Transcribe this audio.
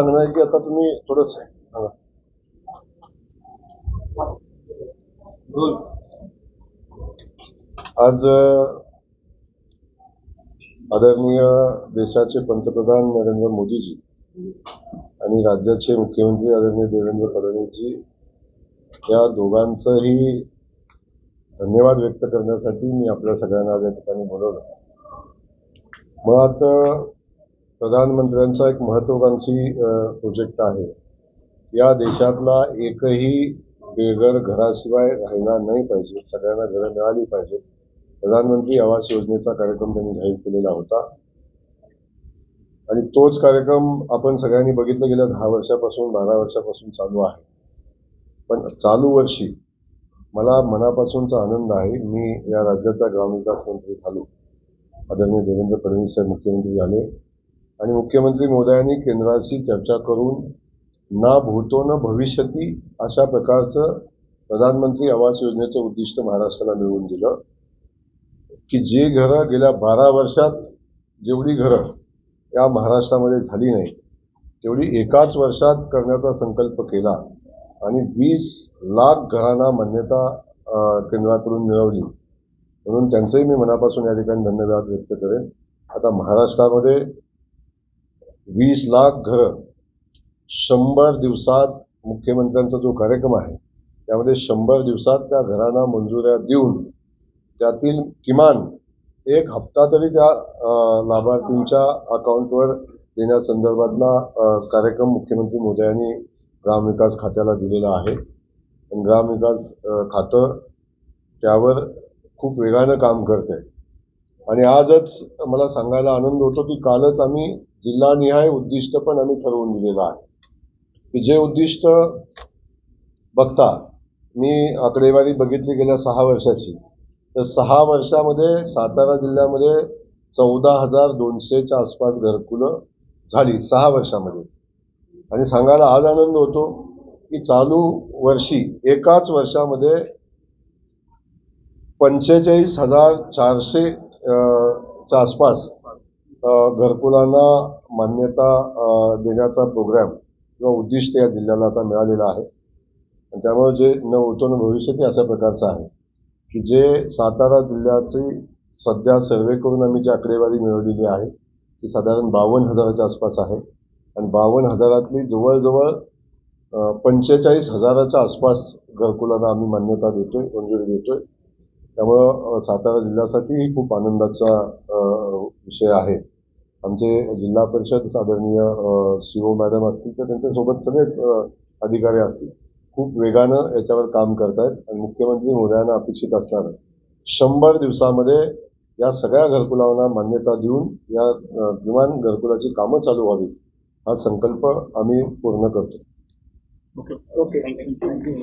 सांगणं आहे की आता तुम्ही थोडस सांगा. आज आदरणीय देशाचे पंतप्रधान नरेंद्र मोदीजी आणि राज्याचे मुख्यमंत्री आदरणीय देवेंद्र फडणवीसजी या दोघांचंही धन्यवाद व्यक्त करण्यासाठी मी आपल्या सगळ्यांना आज या ठिकाणी बोलवलं. मुळात अ, प्रधानमंत्र्यांचा एक महत्वाकांक्षी प्रोजेक्ट आहे. या देशातला एकही बेघर घराशिवाय राहिला नाही पाहिजे. सगळ्यांना घरं मिळाली पाहिजे. प्रधानमंत्री आवास योजनेचा कार्यक्रम त्यांनी जाहीर केलेला होता. आणि तोच कार्यक्रम आपण सगळ्यांनी बघितलं गेल्या दहा वर्षापासून बारा वर्षापासून चालू आहे. पण चालू वर्षी मला मनापासूनचा आनंद आहे. मी या राज्याचा ग्रामविकास मंत्री झालो. आदरणीय देवेंद्र फडणवीस साहेब मुख्यमंत्री झाले. आणि मुख्यमंत्री महोदयांनी केंद्राशी चर्चा करून ना भूतो न भविष्यती अशा प्रकारचं प्रधानमंत्री आवास योजनेचं उद्दिष्ट महाराष्ट्राला मिळवून दिलं. की जे घरं गेल्या बारा वर्षात जेवढी घरं या महाराष्ट्रामध्ये झाली नाही तेवढी एकाच वर्षात करण्याचा संकल्प केला आणि वीस लाख घरांना मान्यता केंद्राकडून मिळवली. म्हणून त्यांचंही मी मनापासून या ठिकाणी धन्यवाद व्यक्त करेन. आता महाराष्ट्रामध्ये वीस लाख घरं शंभर दिवसात मुख्यमंत्र्यांचा जो कार्यक्रम आहे त्यामध्ये शंभर दिवसात त्या घरांना मंजुऱ्या देऊन त्यातील किमान एक हप्ता तरी त्या लाभार्थींच्या अकाउंटवर देण्यासंदर्भातला कार्यक्रम मुख्यमंत्री मोदयांनी ग्रामविकास खात्याला दिलेला आहे. ग्रामविकास खातं त्यावर खूप वेगानं काम करत आहे आणि आजच मला सांगायला आनंद होतो की कालच आम्ही जिल्हानिहाय उद्दिष्ट पण आम्ही ठरवून दिलेलं आहे. की जे उद्दिष्ट बघता मी आकडेवारी बघितली गेल्या सहा वर्षाची. तर सहा वर्षामध्ये सातारा जिल्ह्यामध्ये चौदा हजार दोनशेच्या आसपास घरकुलं झाली सहा वर्षामध्ये. आणि सांगायला आज आनंद होतो की चालू वर्षी एकाच वर्षामध्ये पंचेचाळीस हजार चारशे च्या आसपास घरकुलांना मान्यता देण्याचा प्रोग्राम किंवा उद्दिष्ट या जिल्ह्याला आता मिळालेलं आहे. आणि त्यामुळे जे न होतो भविष्य ते अशा प्रकारचं आहे की जे सातारा जिल्ह्याची सध्या सर्वे करून आम्ही जी आकडेवारी मिळवलेली आहे ती साधारण बावन्न हजाराच्या आसपास आहे. आणि बावन्न हजारातली जवळजवळ पंचेचाळीस हजाराच्या आसपास घरकुलांना आम्ही मान्यता देतोय मंजुरी देतोय. त्यामुळं सातारा जिल्ह्यासाठी ही खूप आनंदाचा विषय आहे. आमचे जिल्हा परिषद आदरणीय सीओ मॅडम असतील तर त्यांच्यासोबत सगळेच अधिकारी असतील. खूप वेगानं याच्यावर काम करतायत आणि मुख्यमंत्री मोदयांना अपेक्षित असणारं शंभर दिवसामध्ये या सगळ्या घरकुलांना मान्यता देऊन या अ, किमान घरकुलाची कामं चालू व्हावीत हा संकल्प आम्ही पूर्ण करतो. ओके. ओके. थँक्यू